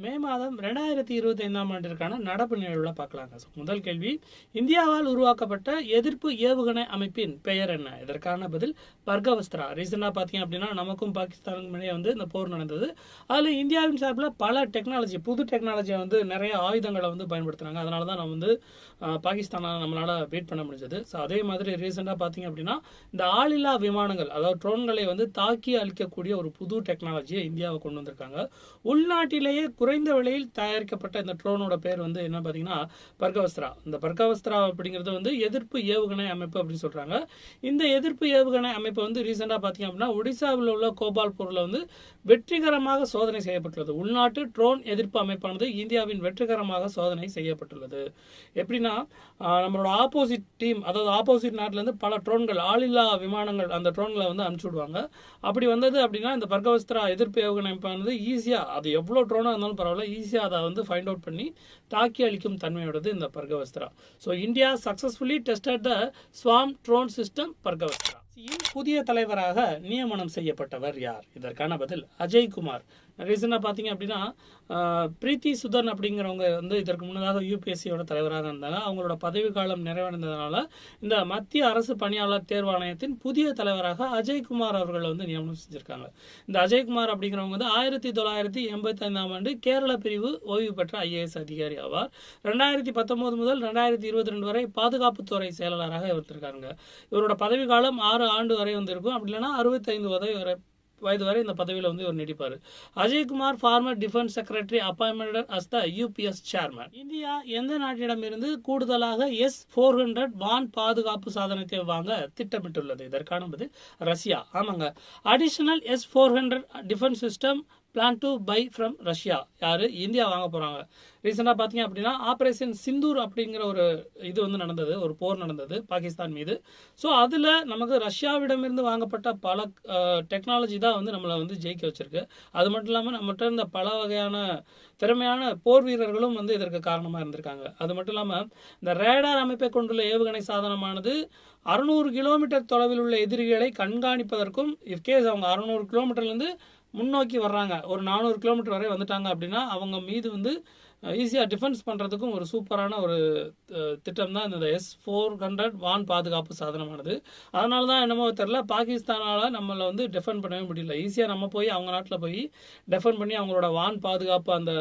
மே மாதம் ரெண்டாயிரத்தி இருபத்தி ஐந்தாம் ஆண்டிற்கான நடப்பு நிகழ்வுல பார்க்கலாங்க. முதல் கேள்வி இந்தியாவால் உருவாக்கப்பட்ட எதிர்ப்பு ஏவுகணை அமைப்பின் பெயர் என்ன? இதற்கான பதில் பர்கவஸ்திரா. ரீசெண்டாக பார்த்தீங்க அப்படின்னா நமக்கும் பாகிஸ்தானுக்கும் இடையே வந்து இந்த போர் நடந்தது. அதில் இந்தியாவின் சார்பில் பல டெக்னாலஜி புது டெக்னாலஜியை வந்து நிறைய ஆயுதங்களை வந்து பயன்படுத்துனாங்க. அதனால தான் நம்ம வந்து அஹ், பாகிஸ்தானை நம்மளால பீட் பண்ண முடிஞ்சது. ஸோ அதே மாதிரி ரீசெண்டாக பார்த்தீங்க அப்படின்னா இந்த ஆளில்லா விமானங்கள் அதாவது ட்ரோன்களை வந்து தாக்கி அழிக்கக்கூடிய ஒரு புது டெக்னாலஜியை இந்தியாவை கொண்டு வந்திருக்காங்க. உள்நாட்டிலேயே குறைந்த விலையில் தயாரிக்கப்பட்ட இந்த ட்ரோனோட பேர் வந்து என்ன பார்த்தீங்கன்னா பர்கவஸ்திரா. இந்த பர்கவஸ்திரா அப்படிங்கிறது வந்து எதிர்ப்பு ஏவுகணை அமைப்பு அப்படின்னு சொல்கிறாங்க இந்த எதிர்ப்பு ஏவுகணை அமைப்பு வந்து ரீசெண்டாக பார்த்தீங்க அப்படின்னா ஒடிசாவில் உள்ள கோபால்பூரில் வந்து வெற்றிகரமாக சோதனை செய்யப்பட்டுள்ளது. உள்நாட்டு ட்ரோன் எதிர்ப்பு அமைப்பானது இந்தியாவின் வெற்றிகரமாக சோதனை செய்யப்பட்டுள்ளது. எப்படின்னா நம்மளோட ஆப்போசிட் டீம் அதாவது ஆப்போசிட் நாட்டிலேருந்து பல ட்ரோன்கள் ஆளில்லா விமானங்கள் அந்த ட்ரோன்களை வந்து அனுப்பிச்சு விடுவாங்க. அப்படி வந்தது அப்படின்னா இந்த பர்கவஸ்திரா எதிர்ப்பு ஏவுகணை அமைப்பானது ஈஸியாக அது எவ்வளோ ட்ரோனாக இருந்தாலும் பரவாயில்ல. ஈஸியாக அதை வந்து ஃபைண்ட் அவுட் பண்ணி தாக்கி அளிக்கும் தன்மையோடது இந்த Bhargavastra. So India successfully tested the swarm drone system Bhargavastra. புதிய தலைவராக நியமனம் செய்யப்பட்டவர் யார்? இதற்கான பதில் அஜய் குமார் ரீசனாக பார்த்தீங்க அப்படின்னா பிரீத்தி சுதன் அப்படிங்கிறவங்க வந்து இதற்கு முன்னதாக யூபிஎஸ்சியோட தலைவராக இருந்தாங்க. அவங்களோட பதவி காலம் நிறைவடைந்ததுனால இந்த மத்திய அரசு பணியாளர் தேர்வாணையத்தின் புதிய தலைவராக அஜய்குமார் அவர்களை வந்து நியமனம் செஞ்சுருக்காங்க. இந்த அஜய்குமார் அப்படிங்கிறவங்க வந்து ஆயிரத்தி தொள்ளாயிரத்தி எண்பத்தி ஐந்தாம் ஆண்டு கேரள பிரிவு ஓய்வு பெற்ற ஐஏஎஸ் அதிகாரி ஆவார். ரெண்டாயிரத்தி பத்தொம்போது முதல் ரெண்டாயிரத்தி இருபத்தி ரெண்டு வரை பாதுகாப்புத்துறை செயலாளராக இருந்திருக்காங்க இவரோட பதவி காலம் ஆறு ஆண்டு வரை வந்திருக்கும். அப்படி இல்லைன்னா அறுபத்தைந்து வரை வரை வயது வரை இந்த பதவியில் வந்து இவர் நீடிப்பார். Ajay Kumar former defence secretary appointmented as the UPS chairman India எந்த நாட்டிடமிருந்து கூடுதலாக எஸ் ஃபோர் ஹண்ட்ரட் வான் பாதுகாப்பு சாதனத்தை வாங்க திட்டமிட்டுள்ளது? இதற்கான பதில் ரஷ்யா. ஆமாங்க. Additional S four hundred defence system plan to buy from Russia யார்? இந்தியா வாங்க போகிறாங்க ரீசெண்டாக பார்த்தீங்க அப்படின்னா ஆப்ரேஷன் சிந்தூர் அப்படிங்கிற ஒரு இது வந்து நடந்தது. ஒரு போர் நடந்தது பாகிஸ்தான் மீது. ஸோ அதில் நமக்கு ரஷ்யாவிடமிருந்து வாங்கப்பட்ட பல டெக்னாலஜி தான் வந்து நம்மளை வந்து ஜெயிக்க வச்சிருக்கு. அது மட்டும் இல்லாமல் நம்மகிட்ட இருந்த பல வகையான திறமையான போர் வீரர்களும் வந்து இதற்கு காரணமாக இருந்திருக்காங்க. அது மட்டும் இல்லாமல் இந்த ரேடார் அமைப்பை கொண்டுள்ள ஏவுகணை சாதனமானது அறுநூறு கிலோமீட்டர் தொலைவில் உள்ள எதிரிகளை கண்காணிப்பதற்கும் இஃப்கேஸ் அவங்க அறுநூறு கிலோமீட்டர்லேருந்து முன்னோக்கி வர்றாங்க. ஒரு நானூறு கிலோமீட்டர் வரை வந்துட்டாங்க அப்படின்னா அவங்க மீது வந்து ஈஸியாக டிஃபென்ஸ் பண்ணுறதுக்கும் ஒரு சூப்பரான ஒரு திட்டம் தான் இந்த எஸ் ஃபோர் ஹண்ட்ரட் வான் பாதுகாப்பு சாதனமானது. அதனால தான் என்னமோ தெரில பாகிஸ்தானால் நம்மளை வந்து டிஃபெண்ட் பண்ணவே முடியல. ஈஸியாக நம்ம போய் அவங்க நாட்டில் போய் டிஃபெண்ட் பண்ணி அவங்களோட வான் பாதுகாப்பு அந்த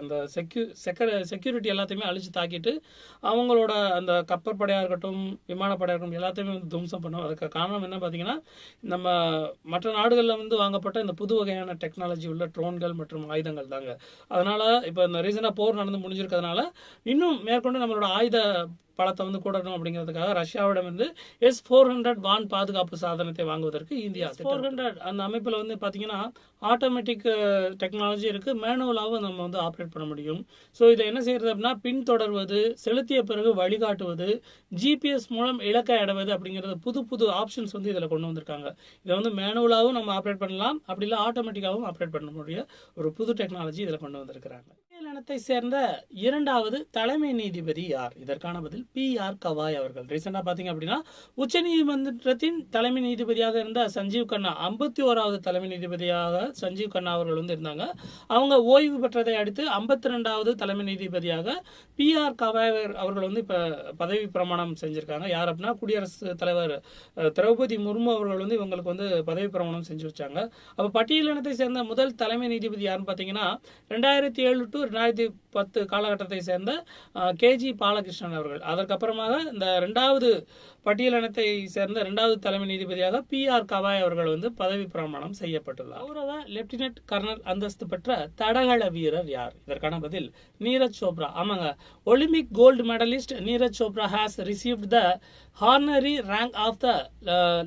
அந்த செக்யூ செக்க செக்யூரிட்டி எல்லாத்தையுமே அழிச்சு தாக்கிட்டு அவங்களோட அந்த கப்பற்படையாக இருக்கட்டும் விமானப்படையாக இருக்கட்டும் எல்லாத்தையுமே வந்து துவம்சம் பண்ணோம். அதுக்கு காரணம் என்ன பார்த்தீங்கன்னா நம்ம மற்ற நாடுகளில் வந்து வாங்கப்பட்ட இந்த புது வகையான டெக்னாலஜி உள்ள ட்ரோன்கள் மற்றும் ஆயுதங்கள் தாங்க. அதனால் இப்போ இந்த ரீசனாக போர் நடந்து முடிஞ்சிருக்கிறதுனால இன்னும் மேற்கொண்டு நம்மளோட ஆயுத பலத்தை வந்து கூடணும் அப்படிங்கிறதுக்காக ரஷ்யாவிடமிருந்து எஸ் ஃபோர் ஹண்ட்ரட் வான் பாதுகாப்பு சாதனத்தை வாங்குவதற்கு இந்தியா ஃபோர் ஹண்ட்ரட் அந்த அமைப்பில் வந்து பார்த்தீங்கன்னா ஆட்டோமேட்டிக் டெக்னாலஜி இருக்குது மேனுவலாகவும் நம்ம வந்து ஆப்ரேட் பண்ண முடியும். ஸோ இதை என்ன செய்யறது அப்படின்னா பின்தொடர்வது செலுத்திய பிறகு வழிகாட்டுவது ஜிபிஎஸ் மூலம் இலக்கை அடைவது அப்படிங்கிறது புது புது ஆப்ஷன்ஸ் வந்து இதில் கொண்டு வந்திருக்காங்க. இதை வந்து மேனுவலாகவும் நம்ம ஆப்ரேட் பண்ணலாம். அப்படி இல்லை ஆட்டோமேட்டிக்காகவும் ஆப்ரேட் பண்ண முடிய ஒரு புது டெக்னாலஜி இதில் கொண்டு வந்திருக்கிறாங்க. இனத்தை சேர்ந்த இரண்டாவது தலைமை நீதிபதி யார்? இதற்கான பதில் பி ஆர் கவாய் அவர்கள். ரீசெண்டாக பார்த்தீங்க அப்படின்னா உச்சநீதிமன்றத்தின் தலைமை நீதிபதியாக இருந்த சஞ்சீவ் கண்ணா ஐம்பத்தி ஓராவது தலைமை நீதிபதியாக சஞ்சீவ் கண்ணா அவர்கள் வந்து இருந்தாங்க. அவங்க ஓய்வு பெற்றதை அடுத்து ஐம்பத்தி ரெண்டாவது தலைமை நீதிபதியாக பி ஆர் கவாய் அவர்கள் வந்து இப்போ பதவி பிரமாணம் செஞ்சிருக்காங்க. யார் அப்படின்னா குடியரசுத் தலைவர் திரௌபதி முர்மு அவர்கள் வந்து இவங்களுக்கு வந்து பதவி பிரமாணம் செஞ்சு வச்சாங்க. அப்போ பட்டியலினத்தை சேர்ந்த முதல் தலைமை நீதிபதி யாருன்னு பார்த்தீங்கன்னா ரெண்டாயிரத்தி ஏழு டு ரெண்டாயிரத்தி பத்து காலகட்டத்தை சேர்ந்த கேஜி பாலகிருஷ்ணன் அவர்கள். அதற்கப்புறமாக இந்த ரெண்டாவது பட்டியலினத்தை சேர்ந்த இரண்டாவது தலைமை நீதிபதியாக பி ஆர் கவாய் அவர்கள் வந்து பதவி பிரமாணம் செய்யப்பட்டுள்ளார். கௌரவ லெப்டினன்ட் கர்னல் அந்தஸ்து பெற்ற தடகள வீரர் யார்? இதற்கான பதில் நீரஜ் சோப்ரா. ஆமாங்க. Olympic gold medalist Neeraj Chopra has received the honorary rank of the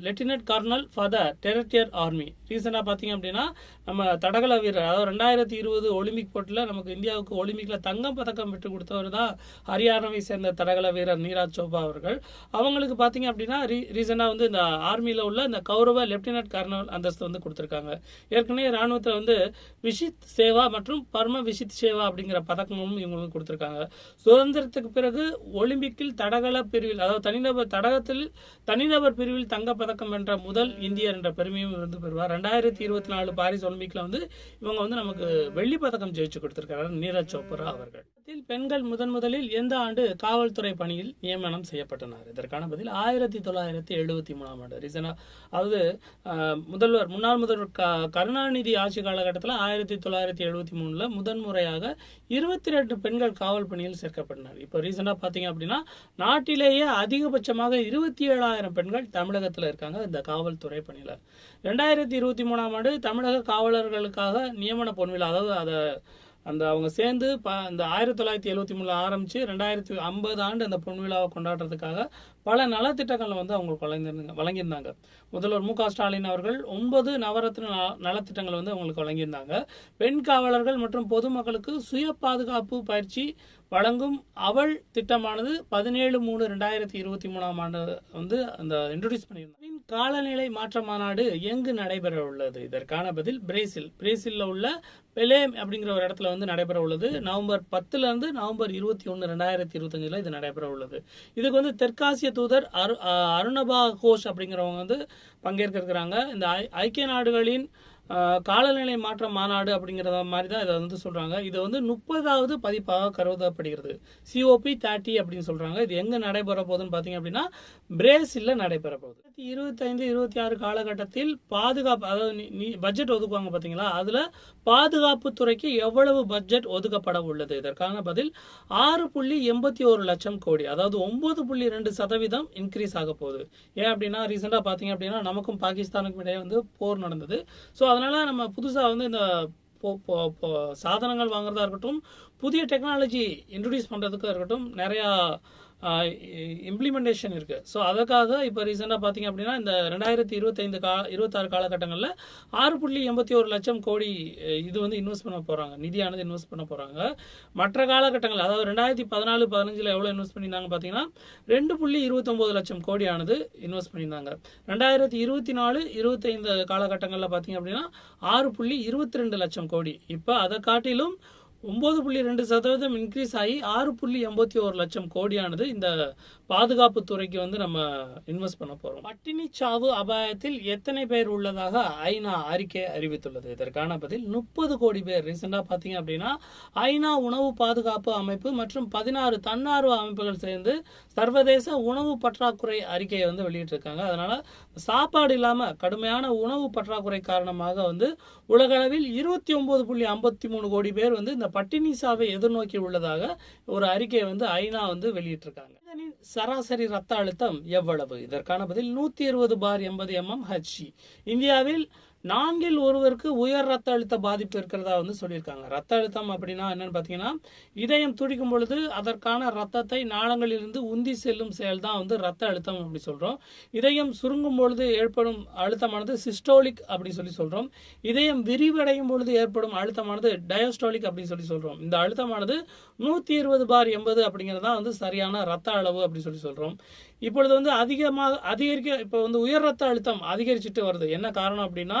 lieutenant colonel for the territorial army ரீசெண்டாக பார்த்தீங்க அப்படின்னா நம்ம தடகள வீரர் அதாவது ரெண்டாயிரத்தி இருபது ஒலிம்பிக் போட்டியில் நமக்கு இந்தியாவுக்கு ஒலிம்பிக்கில் தங்கம் பதக்கம் பெற்று கொடுத்தவர் தான் ஹரியானாவை சேர்ந்த தடகள வீரர் நீராஜ் சோப்ரா அவர்கள். அவங்களுக்கு பார்த்தீங்க அப்படின்னா ரீ ரீசெண்டாக வந்து இந்த ஆர்மியில் உள்ள இந்த கௌரவ லெப்டினன்ட் கர்னல் அந்தஸ்து வந்து கொடுத்துருக்காங்க. ஏற்கனவே ராணுவத்தில் வந்து விஷித் சேவா மற்றும் பர்ம விஷித் சேவா அப்படிங்கிற பதக்கமும் இவங்களுக்கு கொடுத்துருக்காங்க. சுதந்திரத்துக்கு பிறகு ஒலிம்பிக்கில் தடகள பிரிவில் அதாவது தனிநபர் தடகத்தில் தனிநபர் பிரிவில் தங்கப் பதக்கம் வென்ற முதல் இந்தியர் என்ற பெருமையும் இருந்து பெறுவார். ரெண்டாயிரத்தி இருபத்தி நாலு பாரிஸ் ஒலிம்பிக்கில் வந்து இவங்க வந்து நமக்கு வெள்ளி பதக்கம் ஜெயிச்சு கொடுத்துருக்காங்க நீரஜ் சோப்ரா அவர்கள். தமிழகத்தில் பெண்கள் முதன் முதலில் எந்த ஆண்டு காவல்துறை பணியில் நியமனம் செய்யப்பட்டனர்? இதற்கான பதில் ஆயிரத்தி தொள்ளாயிரத்தி எழுபத்தி மூணாம் ஆண்டு. ரீசனா அதாவது முதல்வர் முன்னாள் முதல்வர் க- கருணாநிதி ஆட்சி காலகட்டத்தில் ஆயிரத்தி தொள்ளாயிரத்தி எழுபத்தி மூணுல முதன்முறையாக இருபத்தி ரெண்டு பெண்கள் காவல் பணியில் சேர்க்கப்பட்டனர். இப்போ ரீசெண்டாக பார்த்தீங்க அப்படின்னா நாட்டிலேயே அதிகபட்சமாக இருபத்தி ஏழாயிரம் பெண்கள் தமிழகத்தில் இருக்காங்க இந்த காவல்துறை பணியில். ரெண்டாயிரத்தி இருபத்தி மூணாம் ஆண்டு தமிழக காவலர்களுக்காக நியமன பொன்விழா அதாவது அதை அந்த அவங்க சேர்ந்து ப அந்த ஆயிரத்தி தொள்ளாயிரத்தி எழுபத்தி மூணில் ஆரம்பித்து ரெண்டாயிரத்தி ஐம்பது ஆண்டு அந்த பொன்விழாவை கொண்டாடுறதுக்காக பல நலத்திட்டங்களை வந்து அவங்களுக்கு வழங்கியிருந்தாங்க வழங்கியிருந்தாங்க. முதல்வர் மு க ஸ்டாலின் அவர்கள் ஒன்பது நவரத்ன நல- நலத்திட்டங்களை வந்து அவங்களுக்கு வழங்கியிருந்தாங்க. பெண் காவலர்கள் மற்றும் பொதுமக்களுக்கு சுய பாதுகாப்பு பயிற்சி வழங்கும் அவள் திட்டமானது பதினேழு மூணு ரெண்டாயிரத்தி இருபத்தி மூணாம் ஆண்டு வந்து அந்த இன்ட்ரடியூஸ் பண்ணியிருந்தாங்க காலநிலை மாற்ற மாநாடு எங்கு நடைபெற உள்ளது இதற்கான பதில் பிரேசில். பிரேசிலில் உள்ள பெலேம் அப்படிங்கிற ஒரு இடத்துல வந்து நடைபெற உள்ளது நவம்பர் பத்துலேருந்து நவம்பர் இருபத்தி ஒன்று ரெண்டாயிரத்தி இருபத்தஞ்சில் இது நடைபெற உள்ளது இதுக்கு வந்து தெற்காசிய தூதர் அரு அருணபா கோஷ் அப்படிங்கிறவங்க வந்து பங்கேற்க இருக்கிறாங்க. இந்த ஐ- ஐக்கிய நாடுகளின் காலநிலை மாற்ற மாநாடு அப்படிங்கிறத மாதிரி தான் இதை வந்து சொல்கிறாங்க இது வந்து முப்பதாவது பதிப்பாக கருதப்படுகிறது. சிஓபி தேர்ட்டி அப்படின்னு சொல்கிறாங்க இது எங்கே நடைபெற போகுதுன்னு பார்த்தீங்க அப்படின்னா பிரேசிலில் நடைபெற போகுது. இருபத்தைந்து இருபத்தி ஆறு காலகட்டத்தில் பாதுகாப்பு அதாவது நீ- பட்ஜெட் ஒதுக்குவாங்க பார்த்தீங்களா அதில் பாதுகாப்பு துறைக்கு எவ்வளவு பட்ஜெட் ஒதுக்கப்பட உள்ளது? இதற்கான பதில் ஆறு புள்ளி எண்பத்தி ஒரு லட்சம் கோடி அதாவது ஒன்பது புள்ளி ரெண்டு சதவீதம் இன்க்ரீஸ் ஆக போகுது. ஏன் அப்படின்னா ரீசெண்டாக பார்த்தீங்க அப்படின்னா நமக்கும் பாகிஸ்தானுக்கும் இடையே வந்து போர் நடந்தது. ஸோ அதனால் நம்ம புதுசாக வந்து இந்த போ- சாதனங்கள் வாங்குறதா இருக்கட்டும் புதிய டெக்னாலஜி இன்ட்ரடியூஸ் பண்ணுறதுக்காக இருக்கட்டும் நிறையா இம்ப்ளிமெண்டேஷன் இருக்குது ஸோ அதுக்காக இப்போ ரீசெண்டாக பார்த்தீங்க அப்படின்னா இந்த ரெண்டாயிரத்தி இருபத்தைந்து கா இருபத்தாறு காலகட்டங்களில் ஆறு புள்ளி எண்பத்தி ஒரு லட்சம் கோடி இது வந்து இன்வெஸ்ட் பண்ண போகிறாங்க நிதியானது இன்வெஸ்ட் பண்ண போகிறாங்க மற்ற காலகட்டங்கள் அதாவது ரெண்டாயிரத்தி பதினாலு பதினஞ்சில் எவ்வளோ இன்வெஸ்ட் பண்ணியிருந்தாங்க பார்த்தீங்கன்னா ரெண்டு புள்ளி இருபத்தொம்போது லட்சம் கோடியானது இன்வெஸ்ட் பண்ணியிருந்தாங்க. ரெண்டாயிரத்தி இருபத்தி நாலு இருபத்தைந்து காலகட்டங்களில் பார்த்தீங்க அப்படின்னா ஆறு புள்ளி இருபத்தி ரெண்டு லட்சம் கோடி. இப்போ அதை காட்டிலும் ஒம்பது புள்ளி ரெண்டு சதவீதம் இன்க்ரீஸ் ஆகி ஆறு புள்ளி எண்பத்தி ஒரு லட்சம் கோடியானது இந்த பாதுகாப்பு துறைக்கு வந்து நம்ம இன்வெஸ்ட் பண்ண போறோம். பட்டினி சாவு அபாயத்தில் எத்தனை பேர் உள்ளதாக ஐநா அறிக்கை அறிவித்துள்ளது. இதற்கான பதில் முப்பது கோடி பேர். ரீசெண்டாக பார்த்தீங்க அப்படின்னா ஐநா உணவு பாதுகாப்பு அமைப்பு மற்றும் பதினாறு தன்னார்வ அமைப்புகள் சேர்ந்து சர்வதேச உணவு பற்றாக்குறை அறிக்கையை வந்து வெளியிட்டிருக்காங்க. அதனால சாப்பாடு இல்லாமல் கடுமையான உணவு பற்றாக்குறை காரணமாக வந்து உலகளவில் இருபத்தி ஒன்பது புள்ளி ஐம்பத்தி மூணு கோடி பேர் வந்து இந்த பட்டினி சாவை எதிர்நோக்கி உள்ளதாக ஒரு அறிக்கையை வந்து ஐநா வந்து வெளியிட்டிருக்காங்க. மனிதனின் சராசரி ரத்த அழுத்தம் எவ்வளவு? இதற்கான பதில் நூத்தி இருபது பார் எண்பது எம்எம் ஹச்சி இந்தியாவில் நான்கில் ஒருவருக்கு உயர் ரத்த அழுத்த பாதிப்பு இருக்கிறதா வந்து சொல்லியிருக்காங்க. ரத்த அழுத்தம் அப்படின்னா என்னன்னு பார்த்தீங்கன்னா இதயம் துடிக்கும் பொழுது அதற்கான ரத்தத்தை நாளங்களிலிருந்து உந்தி செல்லும் செயல் தான் வந்து ரத்த அழுத்தம் அப்படி சொல்கிறோம் இதயம் சுருங்கும் பொழுது ஏற்படும் அழுத்தமானது சிஸ்டோலிக் அப்படின்னு சொல்லி சொல்கிறோம் இதயம் விரிவடையும் பொழுது ஏற்படும் அழுத்தமானது டயஸ்டோலிக் அப்படின்னு சொல்லி சொல்கிறோம் இந்த அழுத்தமானது நூற்றி இருபது பார் எண்பது அப்படிங்கிறது தான் வந்து சரியான ரத்த அளவு அப்படின்னு சொல்லி சொல்கிறோம் இப்பொழுது வந்து அதிகமாக அதிகரிக்க இப்போ வந்து உயர் ரத்த அழுத்தம் அதிகரிச்சுட்டு வருது. என்ன காரணம் அப்படின்னா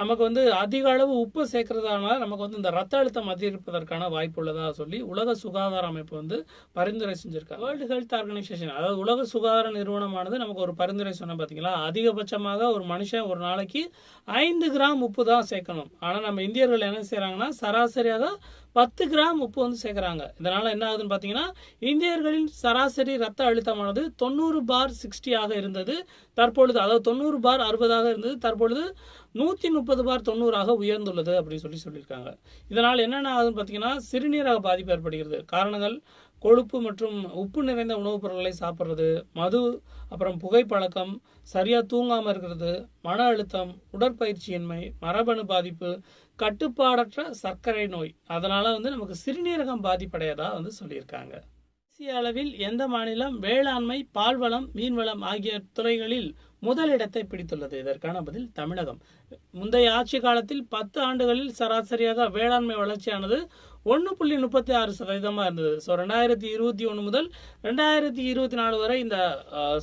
நமக்கு வந்து அதிக அளவு உப்பு சேர்க்கறதுனால நமக்கு வந்து இந்த ரத்த அழுத்தம் அதிகரிப்பதற்கான வாய்ப்பு உள்ளதாக சொல்லி உலக சுகாதார அமைப்பு வந்து பரிந்துரை செஞ்சிருக்காங்க. வேர்ல்டு ஹெல்த் ஆர்கனைசேஷன் அதாவது உலக சுகாதார நிறுவனமானது நமக்கு ஒரு பரிந்துரை சொன்ன பார்த்தீங்களா அதிகபட்சமாக ஒரு மனுஷன் ஒரு நாளைக்கு ஐந்து கிராம் உப்பு தான் சேர்க்கணும். ஆனால் நம்ம இந்தியர்கள் என்ன செய்கிறாங்கன்னா சராசரியாக பத்து கிராம் உப்பு வந்து சேர்க்குறாங்க. இதனால் என்ன ஆகுதுன்னு பார்த்தீங்கன்னா இந்தியர்களின் சராசரி ரத்த அழுத்தமானது தொண்ணூறு பார் சிக்ஸ்டியாக இருந்தது. தற்பொழுது அதாவது தொண்ணூறு பார் அறுபதாக இருந்தது. தற்பொழுது நூற்றி முப்பது முப்பது பார் தொண்ணூறாக உயர்ந்துள்ளது அப்படின்னு சொல்லி சொல்லியிருக்காங்க. இதனால் என்னென்ன ஆகுதுன்னு பார்த்தீங்கன்னா சிறுநீரக பாதிப்பு ஏற்படுகிறது. காரணங்கள் கொழுப்பு மற்றும் உப்பு நிறைந்த உணவுப் பொருட்களை சாப்பிட்றது மது அப்புறம் புகைப்பழக்கம் சரியாக தூங்காமல் இருக்கிறது மன அழுத்தம் உடற்பயிற்சியின்மை மரபணு பாதிப்பு கட்டுப்பாடற்ற சர்க்கரை நோய். அதனால் வந்து நமக்கு சிறுநீரகம் பாதிப்படையதாக வந்து சொல்லியிருக்காங்க. தேசிய அளவில் எந்த மாநிலம் வேளாண்மை பால்வளம் மீன்வளம் ஆகிய துறைகளில் முதலிடத்தை பிடித்துள்ளது. இதற்கான பதில் தமிழகம். முந்தைய ஆட்சி காலத்தில் பத்து ஆண்டுகளில் சராசரியாக வேளாண்மை வளர்ச்சியானது ஒன்று புள்ளி முப்பத்தி ஆறு சதவீதமாக இருந்தது. ஸோ ரெண்டாயிரத்தி இருபத்தி ஒன்று முதல் ரெண்டாயிரத்தி இருபத்தி நாலு வரை இந்த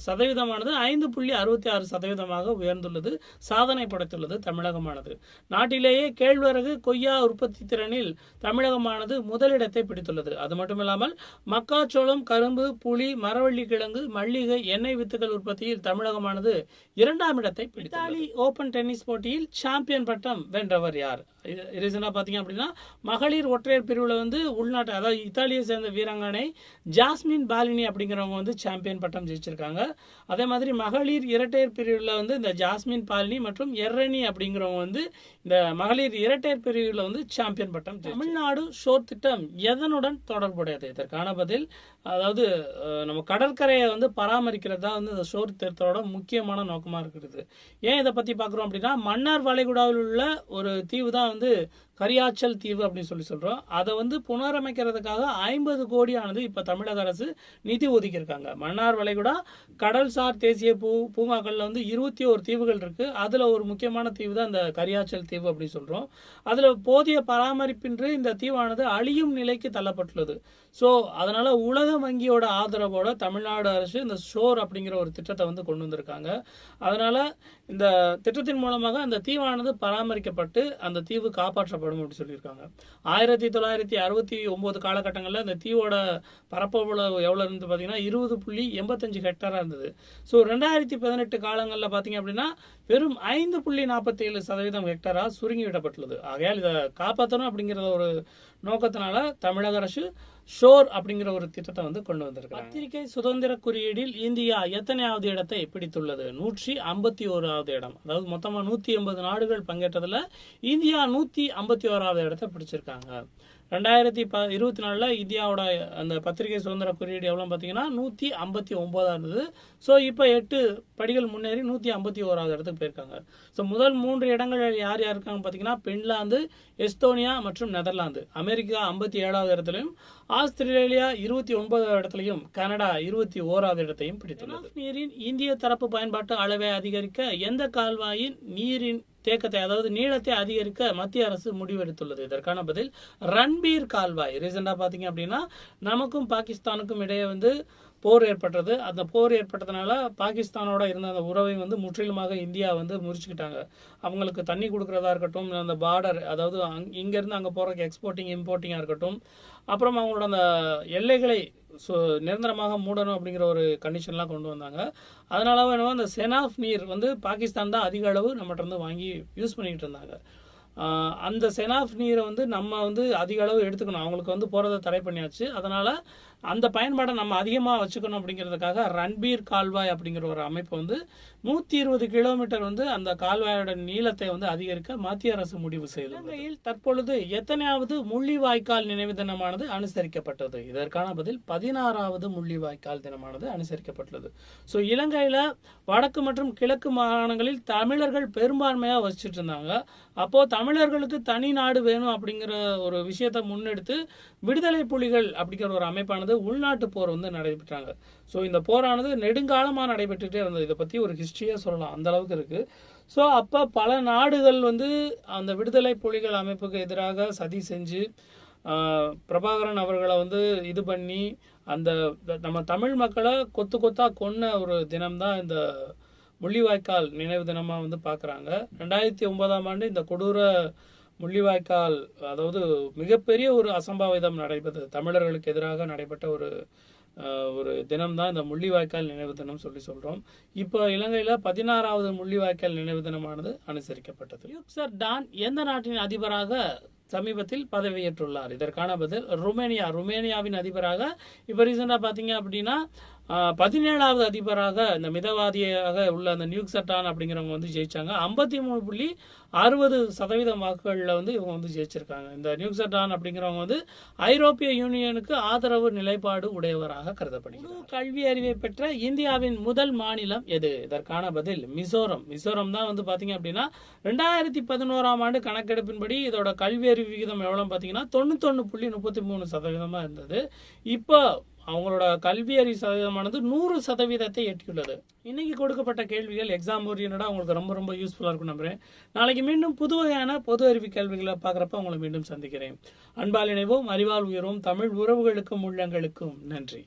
சதவீதமானது ஐந்து புள்ளி அறுபத்தி ஆறு சதவீதமாக உயர்ந்துள்ளது சாதனை படைத்துள்ளது தமிழகமானது. நாட்டிலேயே கேழ்வரகு கொய்யா உற்பத்தி திறனில் தமிழகமானது முதலிடத்தை பிடித்துள்ளது. அது மட்டும் இல்லாமல் மக்காச்சோளம் கரும்பு புளி மரவள்ளி கிழங்கு மல்லிகை எண்ணெய் வித்துக்கள் உற்பத்தியில் தமிழகமானது இரண்டாம் இடத்தை இத்தாலி ஓபன் டென்னிஸ் போட்டியில் சாம்பியன் பட்டம் வென்றவர் யார்? ரீசனாக பார்த்தீங்க அப்படின்னா மகளிர் ஒற்றையர் பிரிவில் வந்து உள்நாட்டு அதாவது இத்தாலியை சேர்ந்த வீராங்கனை ஜாஸ்மின் பாலினி அப்படிங்கிறவங்க வந்து சாம்பியன் பட்டம் ஜெயிச்சிருக்காங்க. அதே மாதிரி மகளிர் இரட்டையர் பிரிவில் வந்து இந்த ஜாஸ்மின் பாலினி மற்றும் எர்ரணி அப்படிங்கிறவங்க வந்து இந்த மகளிர் இரட்டையர் பிரிவில் வந்து சாம்பியன் பட்டம் தமிழ்நாடு ஷோர் திட்டம் எதனுடன் தொடர்புடையது? இதற்கான பதில் அதாவது நம்ம கடற்கரையை வந்து பராமரிக்கிறது தான் வந்து இந்த ஷோர் திட்டத்தோட முக்கியமான நோக்கமாக இருக்கிறது. ஏன் இதை பற்றி பார்க்குறோம் அப்படின்னா மன்னார் வளைகுடாவில் உள்ள ஒரு தீவு தான் வந்து கரியாச்சல் தீவு அப்படின்னு சொல்லி சொல்கிறோம் அதை வந்து புனரமைக்கிறதுக்காக ஐம்பது கோடியானது இப்போ தமிழக அரசு நிதி ஒதுக்கியிருக்காங்க. மன்னார் வளைகுடா கடல்சார் தேசிய பூ பூங்காக்களில் வந்து இருபத்தி ஓரு தீவுகள் இருக்குது அதில் ஒரு முக்கியமான தீவு தான் இந்த கரியாச்சல் தீவு அப்படின்னு சொல்கிறோம் அதில் போதிய பராமரிப்பின்றி இந்த தீவானது அழியும் நிலைக்கு தள்ளப்பட்டுள்ளது. ஸோ அதனால் உலக வங்கியோட ஆதரவோட தமிழ்நாடு அரசு இந்த ஷோர் அப்படிங்கிற ஒரு திட்டத்தை வந்து கொண்டு வந்திருக்காங்க. அதனால் இந்த திட்டத்தின் மூலமாக அந்த தீவானது பராமரிக்கப்பட்டு அந்த தீவு காப்பாற்றப்படும் அப்படின்னு சொல்லியிருக்காங்க. ஆயிரத்தி தொள்ளாயிரத்தி அறுபத்தி ஒம்பது காலகட்டங்களில் இந்த தீவோட பரப்பளவு எவ்வளோ இருந்து பார்த்தீங்கன்னா இருபது புள்ளி எண்பத்தஞ்சு ஹெக்டராக இருந்தது. ஸோ ரெண்டாயிரத்தி பதினெட்டு காலங்களில் பார்த்தீங்க அப்படின்னா வெறும் ஐந்து புள்ளி நாற்பத்தேழு சதவீதம் ஹெக்டராக சுருங்கி விடப்பட்டுள்ளது. ஆகையால் இதை காப்பாற்றணும் அப்படிங்கிற ஒரு நோக்கத்தினால தமிழக அரசு ஷோர் அப்படிங்கிற ஒரு திட்டத்தை வந்து கொண்டு வந்திருக்காங்க பத்திரிகை சுதந்திர குறியீடில் இந்தியா எத்தனையாவது இடத்தை பிடித்துள்ளது? நூற்றி ஐம்பத்தி ஓராவது இடம். அதாவது மொத்தமா நூத்தி எண்பது நாடுகள் பங்கேற்றதுல இந்தியா நூத்தி ஐம்பத்தி ஓராவது இடத்தை பிடிச்சிருக்காங்க. ரெண்டாயிரத்தி ப இருபத்தி நாலில் இந்தியாவோட அந்த பத்திரிகை சுதந்திர குறியீடு எவ்வளோ பார்த்தீங்கன்னா நூற்றி ஐம்பத்தி ஒம்போதாக இருந்தது ஸோ இப்போ எட்டு படிகள் முன்னேறி நூற்றி ஐம்பத்தி ஓராவது இடத்துக்கு போயிருக்காங்க. ஸோ முதல் மூன்று இடங்கள் யார் யார் இருக்காங்க பார்த்தீங்கன்னா பின்லாந்து எஸ்தோனியா மற்றும் நெதர்லாந்து. அமெரிக்கா ஐம்பத்தி ஏழாவது இடத்துலையும் ஆஸ்திரேலியா இருபத்தி ஒன்பதாவது இடத்துலையும் கனடா இருபத்தி ஓராவது இடத்தையும் பிடித்துள்ளது. நீரின் இந்திய தரப்பு பயன்பாட்டு அளவை அதிகரிக்க எந்த கால்வாயின் நீரின் தேக்கத்தை அதாவது நீளத்தை அதிகரிக்க மத்திய அரசு முடிவெடுத்துள்ளது. இதற்கான பதில் ரன்பீர் கால்வாய். ரீசெண்டாக பார்த்தீங்க அப்படின்னா நமக்கும் பாகிஸ்தானுக்கும் இடையே வந்து போர் ஏற்பட்டது. அந்த போர் ஏற்பட்டதுனால பாகிஸ்தானோட இருந்த அந்த உறவை வந்து முற்றிலுமாக இந்தியா வந்து முறிச்சுக்கிட்டாங்க. அவங்களுக்கு தண்ணி கொடுக்குறதா இருக்கட்டும் அந்த பார்டர் அதாவது அங் இங்கேருந்து அங்கே போகிறக்கு எக்ஸ்போர்ட்டிங் இம்போர்ட்டிங்காக இருக்கட்டும் அப்புறம் அவங்களோட அந்த எல்லைகளை ஸோ நிரந்தரமாக மூடணும் அப்படிங்கிற ஒரு கண்டிஷன்லாம் கொண்டு வந்தாங்க. அதனால என்னவோ அந்த செனாஃப் நீர் வந்து பாகிஸ்தான் தான் அதிக அளவு நம்மகிட்ட வாங்கி யூஸ் பண்ணிக்கிட்டு இருந்தாங்க. அந்த அந்த செனாஃப் நீரை வந்து நம்ம வந்து அதிக அளவு எடுத்துக்கணும். அவங்களுக்கு வந்து போகிறத தடை பண்ணியாச்சு. அதனால் அந்த பயன்பாடை நம்ம அதிகமாக வச்சுக்கணும் அப்படிங்கிறதுக்காக ரன்பீர் கால்வாய் அப்படிங்கிற ஒரு அமைப்பு வந்து நூற்றி இருபது கிலோமீட்டர் வந்து அந்த கால்வாயோட நீளத்தை வந்து அதிகரிக்க மத்திய அரசு முடிவு செய்தது இலங்கையில் தற்பொழுது எத்தனையாவது முள்ளிவாய்க்கால் நினைவு தினமானது அனுசரிக்கப்பட்டது. இதற்கான பதில் பதினாறாவது முள்ளிவாய்க்கால் தினமானது அனுசரிக்கப்பட்டுள்ளது. ஸோ இலங்கையில் வடக்கு மற்றும் கிழக்கு மாகாணங்களில் தமிழர்கள் பெரும்பான்மையாக வசிச்சுட்டு இருந்தாங்க. அப்போது தமிழர்களுக்கு தனி நாடு வேணும் அப்படிங்கிற ஒரு விஷயத்தை முன்னெடுத்து விடுதலை புலிகள் அப்படிங்கிற ஒரு அமைப்பானது உள்நாட்டு போர் வந்து நடைபெற்றாங்க. ஸோ இந்த போரானது நெடுங்காலமாக நடைபெற்றுகிட்டே இருந்தது. இதை பற்றி ஒரு ஹிஸ்ட்ரியாக சொல்லலாம். அந்த அளவுக்கு இருக்குது ஸோ அப்போ பல நாடுகள் வந்து அந்த விடுதலை புலிகள் அமைப்புக்கு எதிராக சதி செஞ்சு பிரபாகரன் அவர்களை வந்து இது பண்ணி அந்த நம்ம தமிழ் மக்களை கொத்து கொத்தாக கொன்ன ஒரு தினம்தான் இந்த முள்ளிவாய்க்கால் நினைவு தினமாக வந்து பார்க்குறாங்க ரெண்டாயிரத்தி ஒன்பதாம் ஆண்டு இந்த கொடூர முள்ளிவாய்க்கால் அதாவது மிகப்பெரிய ஒரு அசம்பாவிதம் நடைபெற்றது தமிழர்களுக்கு எதிராக நடைபெற்ற ஒரு ஒரு தினம்தான் இந்த முள்ளிவாய்க்கால் நினைவு தினம் சொல்லி சொல்கிறோம் இப்போ இலங்கையில் பதினாறாவது முள்ளிவாய்க்கால் நினைவு தினமானது அனுசரிக்கப்பட்டது. சார் டான் எந்த நாட்டின் அதிபராக சமீபத்தில் பதவியேற்றுள்ளார். இதற்கான பதில் ருமேனியா. ருமேனியாவின் அதிபராக இப்போ ரீசெண்டாக பார்த்தீங்க அப்படின்னா பதினேழாவது அதிபராக இந்த மிதவாதியாக உள்ள அந்த நியூக் சட்டான் அப்படிங்கிறவங்க வந்து ஜெயிச்சாங்க. ஐம்பத்தி மூணு புள்ளி அறுபது சதவீதம் வாக்குகளில் வந்து இவங்க வந்து ஜெயிச்சிருக்காங்க. இந்த நியூக் சட்டான் அப்படிங்கிறவங்க வந்து ஐரோப்பிய யூனியனுக்கு ஆதரவு நிலைப்பாடு உடையவராக கருதப்படுகிறது கல்வி அறிவை பெற்ற இந்தியாவின் முதல் மாநிலம் எது? இதற்கான பதில் மிசோரம். மிசோரம் தான் வந்து பார்த்தீங்க அப்படின்னா ரெண்டாயிரத்தி பதினோராம் ஆண்டு கணக்கெடுப்பின்படி இதோட கல்வி அறிவு விகிதம் எவ்வளோன்னு பார்த்தீங்கன்னா தொண்ணூத்தொன்று புள்ளி முப்பத்தி மூணு சதவீதமாக இருந்தது. இப்போ அவங்களோட கல்வியறிவு சதவீதமானது நூறு சதவீதத்தை எட்டியுள்ளது. இன்னைக்கு கொடுக்கப்பட்ட கேள்விகள் எக்ஸாம் ஓரியன்டாக உங்களுக்கு ரொம்ப ரொம்ப யூஸ்ஃபுல்லாக இருக்கும் நம்புறேன். நாளைக்கு மீண்டும் புது வகையான பொது அறிவு கேள்விகளை பார்க்குறப்ப உங்களை மீண்டும் சந்திக்கிறேன். அன்பால் இணைவோம் அறிவால் உயர்வோம் தமிழ் உறவுகளுக்கும் உள்ளங்களுக்கும் நன்றி.